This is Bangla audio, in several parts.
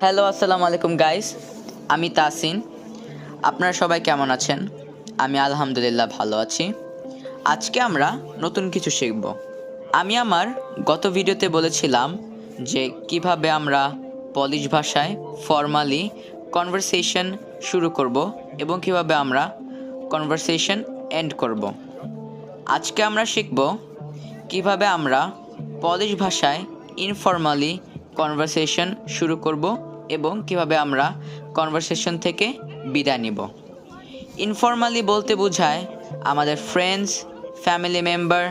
হ্যালো আসসালামু আলাইকুম গাইস আমি তাসিন আপনারা সবাই কেমন আছেন? আমি আলহামদুলিল্লাহ ভালো আছি। আজকে আমরা নতুন কিছু শিখব। আমি আমার গত ভিডিওতে বলেছিলাম যে কীভাবে আমরা পলিশ ভাষায় ফর্মালি কনভারসেশন শুরু করব এবং কীভাবে আমরা কনভারসেশন এন্ড করব। আজকে আমরা শিখব কীভাবে আমরা পলিশ ভাষায় ইনফর্মালি কনভারসেশন শুরু করব এবং কীভাবে আমরা কনভারসেশন থেকে বিদায় নিব। ইনফর্মালি বলতে বোঝায় আমাদের ফ্রেন্ডস ফ্যামিলি মেম্বার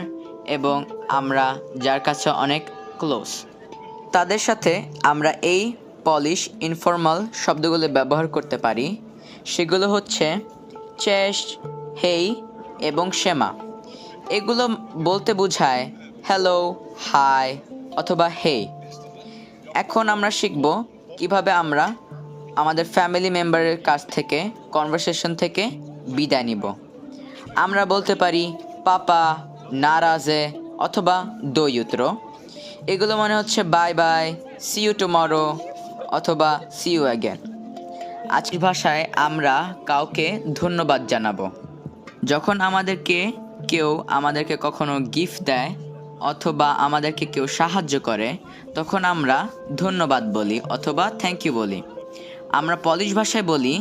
এবং আমরা যার কাছে অনেক ক্লোজ তাদের সাথে আমরা এই পলিশ ইনফর্মাল শব্দগুলো ব্যবহার করতে পারি। সেগুলো হচ্ছে চেস্ট হেই এবং শেমা এগুলো বলতে বোঝায় হ্যালো হাই অথবা হেই এখন আমরা শিখব কীভাবে আমরা আমাদের ফ্যামিলি মেম্বারের কাছ থেকে কনভারসেশন থেকে বিদায় নিব? আমরা বলতে পারি পাপা, নারাজে অথবা দৈত্র এগুলো মনে হচ্ছে bye bye see you tomorrow অথবা সি ইউ অ্যাগেন আজকের ভাষায় আমরা কাউকে ধন্যবাদ জানাব। যখন আমাদেরকে কেউ আমাদেরকে কখনো গিফট দেয় অথবা আমাদেরকে কেউ সাহায্য করে, তখন আমরা ধন্যবাদ বলি অথবা থ্যাংক ইউ বলি। আমরা পলিশ ভাষায় বলি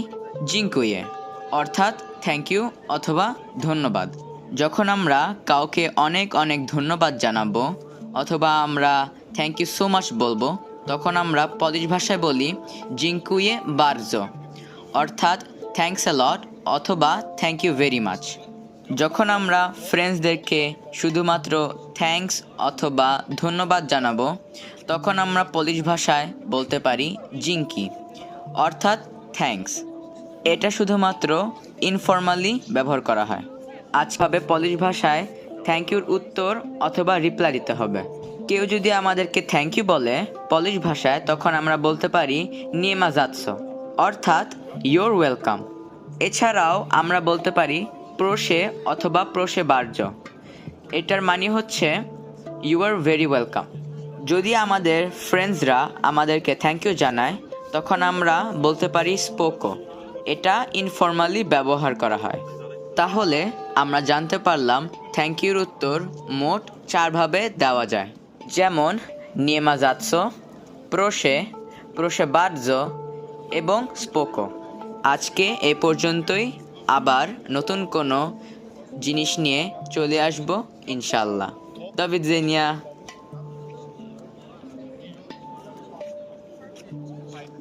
জিঙ্কুয়ে অর্থাৎ থ্যাংক ইউ অথবা ধন্যবাদ। যখন আমরা কাউকে অনেক অনেক ধন্যবাদ জানাব, অথবা আমরা থ্যাংক ইউ সো মাচ বলব, তখন আমরা পলিশ ভাষায় বলি জিঙ্কুয়ে বার্জো অর্থাৎ থ্যাংকস অ্যালট অথবা থ্যাংক ইউ ভেরি মাচ যখন আমরা ফ্রেন্ডসদেরকে শুধুমাত্র থ্যাঙ্কস অথবা ধন্যবাদ জানাব, তখন আমরা পলিশ ভাষায় বলতে পারি জিঙ্কি অর্থাৎ থ্যাঙ্কস এটা শুধুমাত্র ইনফর্মালি ব্যবহার করা হয়। আজভাবে পলিশ ভাষায় থ্যাংক ইউর উত্তর অথবা রিপ্লাই দিতে হবে। কেউ যদি আমাদেরকে থ্যাংক ইউ বলে পলিশ ভাষায়, তখন আমরা বলতে পারি নিয়েমা যাচ্ছ অর্থাৎ ইয়োর ওয়েলকাম এছাড়াও আমরা বলতে পারি প্রোষে অথবা প্রোষে বার্য এটার মানে হচ্ছে ইউ আর ভেরি ওয়েলকাম যদি আমাদের ফ্রেন্ডসরা আমাদেরকে থ্যাংক ইউ জানায়, তখন আমরা বলতে পারি স্পোকো এটা ইনফর্মালি ব্যবহার করা হয়। তাহলে আমরা জানতে পারলাম থ্যাংক ইউর উত্তর মোট চারভাবে দেওয়া যায়। যেমন নিয়েমা যাচ্ছ প্রোষে প্রোষে বার্য এবং স্পোকো আজকে এ পর্যন্তই। আবার নতুন কোনো জিনিস নিয়ে চলে আসব ইনশাল্লাহ তবে জেনিয়া